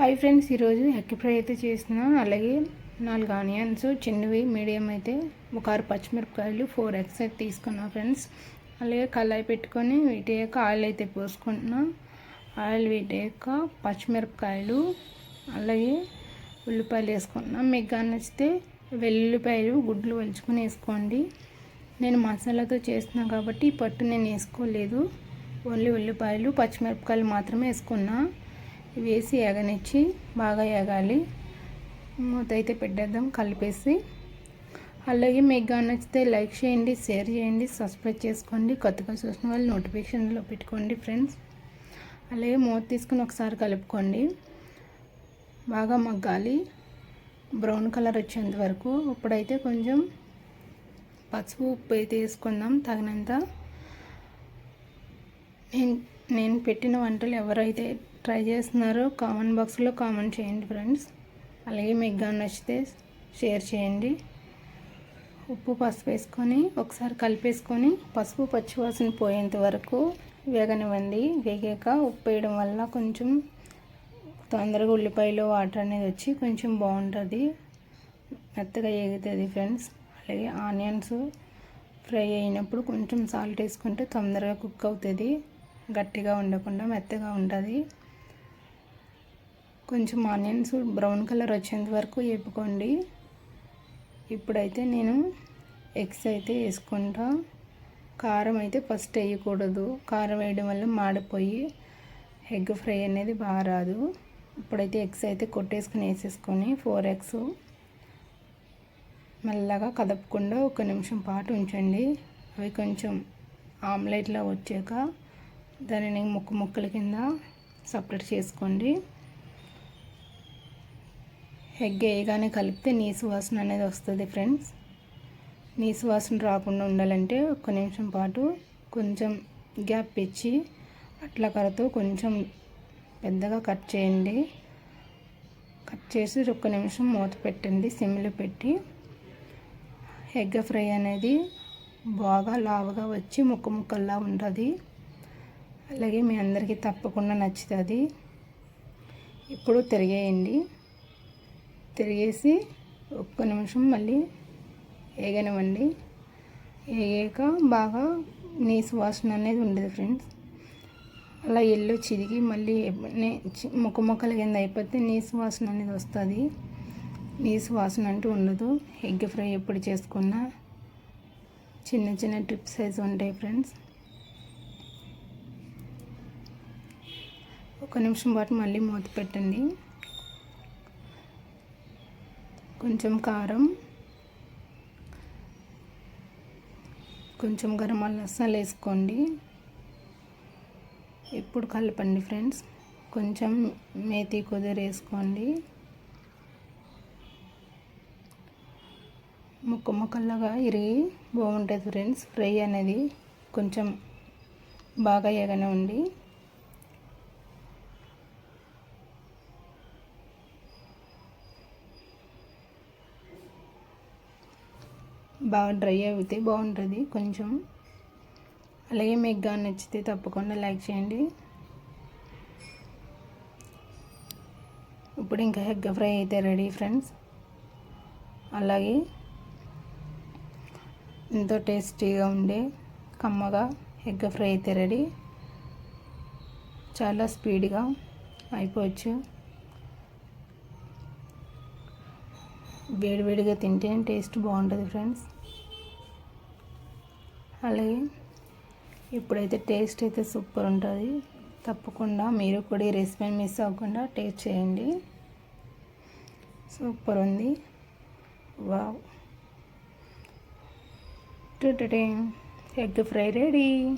Hi friends ఈరోజు egg fry అయితే చేసిన అలాగే నాలుగు ఆనియన్స్ చిన్నవి మీడియం అయితే ఒక ఆరు పచ్చిమిరపకాయలు ఫోర్ ఎగ్స్ అయితే తీసుకున్నా ఫ్రెండ్స్ అలాగే కళాయి పెట్టుకొని వీటయ్యాక ఆయిల్ అయితే పోసుకుంటున్నా. ఆయిల్ వీటయ్యాక పచ్చిమిరపకాయలు అలాగే ఉల్లిపాయలు వేసుకుంటున్నా. మీకు నచ్చితే వెల్లుల్లిపాయలు గుడ్లు వలుచుకొని వేసుకోండి. నేను మసాలాతో చేస్తున్నాను కాబట్టి పట్టు నేను వేసుకోలేదు. ఓన్లీ ఉల్లిపాయలు పచ్చిమిరపకాయలు మాత్రమే వేసుకున్నా. వేసి ఎగనిచ్చి బాగా ఎగాలి మూత అయితే పెట్టేద్దాం కలిపేసి. అలాగే మీకు నచ్చితే లైక్ చేయండి షేర్ చేయండి సబ్స్క్రైబ్ చేసుకోండి కొత్తగా చూసిన వాళ్ళు నోటిఫికేషన్లో పెట్టుకోండి ఫ్రెండ్స్. అలాగే మూత తీసుకుని ఒకసారి కలుపుకోండి. బాగా మగ్గాలి. బ్రౌన్ కలర్ వచ్చేంత వరకు. ఇప్పుడైతే కొంచెం పసుపు ఉప్పు అయితే వేసుకుందాం తగినంత. నేను నేను పెట్టిన వంటలు ఎవరైతే ట్రై చేస్తున్నారో కామెంట్ బాక్స్లో కామెంట్ చేయండి ఫ్రెండ్స్. అలాగే మీకు నచ్చితే షేర్ చేయండి. ఉప్పు పసుపు వేసుకొని ఒకసారి కలిపేసుకొని పసుపు పచ్చివాసన పోయేంత వరకు వేగనివ్వండి. వేగాక ఉప్పు వేయడం వల్ల కొంచెం తొందరగా ఉల్లిపాయలు వాటర్ అనేది వచ్చి కొంచెం బాగుంటుంది. మెత్తగా ఎగుతుంది ఫ్రెండ్స్. అలాగే ఆనియన్స్ ఫ్రై అయినప్పుడు కొంచెం సాల్ట్ వేసుకుంటే తొందరగా కుక్ అవుతుంది. గట్టిగా ఉండకుండా మెత్తగా ఉంటుంది. కొంచెం ఆనియన్స్ బ్రౌన్ కలర్ వచ్చేంత వరకు వేపుకోండి. ఇప్పుడైతే నేను ఎగ్స్ అయితే వేసుకుంటా. కారం అయితే ఫస్ట్ వేయకూడదు. కారం వేయడం వల్ల మాడిపోయి ఎగ్ ఫ్రై అనేది బాగా రాదు. ఇప్పుడైతే ఎగ్స్ అయితే కొట్టేసుకుని వేసేసుకొని ఫోర్ ఎగ్స్ మెల్లగా కదపకుండా ఒక నిమిషం పాటు ఉంచండి. అవి కొంచెం ఆమ్లెట్లో వచ్చాక దానిని ముక్క ముక్కల కింద సపరేట్ చేసుకోండి. ఎగ్ వేయగానే కలిపితే నీసు వాసన అనేది వస్తుంది ఫ్రెండ్స్. నీసు వాసన రాకుండా ఉండాలంటే ఒక్క నిమిషం పాటు కొంచెం గ్యాప్ ఇచ్చి అట్ల కరతో కొంచెం పెద్దగా కట్ చేయండి. కట్ చేసి ఒక్క నిమిషం మూత పెట్టండి సిమ్లో పెట్టి. ఎగ్ ఫ్రై అనేది బాగా లావుగా వచ్చి ముక్క ముక్కల్లా ఉంటుంది. అలాగే మీ అందరికీ తప్పకుండా నచ్చుతుంది. ఇప్పుడు తిరిగేయండి. తిరిగేసి ఒక్క నిమిషం మళ్ళీ వేగనివ్వండి వేగాక బాగా నీసు వాసన అనేది ఉండదు ఫ్రెండ్స్. అలా ఎల్లు చిరిగి మళ్ళీ ముక్క ముక్కల కింద అయిపోతే నీసు వాసన అనేది వస్తుంది. నీసు వాసన అంటూ ఉండదు. ఎగ్ ఫ్రై ఎప్పుడు చేసుకున్నా చిన్న చిన్న టిప్స్ అయితే ఉంటాయి ఫ్రెండ్స్. ఒక నిమిషం పాటు మళ్ళీ మూత పెట్టండి. కొంచెం కారం కొంచెం గరం మసాలా వేసుకోండి. ఇప్పుడు కలపండి ఫ్రెండ్స్. కొంచెం మేతి కుదిరి వేసుకోండి. ముక్క ముక్కల్లాగా ఇరిగి బాగుంటుంది ఫ్రెండ్స్. ఫ్రై అనేది కొంచెం బాగా ఎగనే ఉండి బాగా డ్రై అయితే బాగుంటుంది. కొంచెం అలాగే మీకు కానీ నచ్చితే తప్పకుండా లైక్ చేయండి. ఇప్పుడు ఇంకా ఎగ్ ఫ్రై అయితే రెడీ ఫ్రెండ్స్. అలాగే ఎంతో టేస్టీగా ఉండే కమ్మగా ఎగ్ ఫ్రై అయితే రెడీ. చాలా స్పీడ్గా అయిపోవచ్చు. వేడివేడిగా తింటే టేస్ట్ బాగుంటుంది ఫ్రెండ్స్. అలాగే ఇప్పుడైతే టేస్ట్ అయితే సూపర్ ఉంటుంది. తప్పకుండా మీరు కూడా ఈ రెసిపీని మిస్ అవ్వకుండా టేస్ట్ చేయండి. సూపర్ ఉంది. వావ్. Egg fry ready.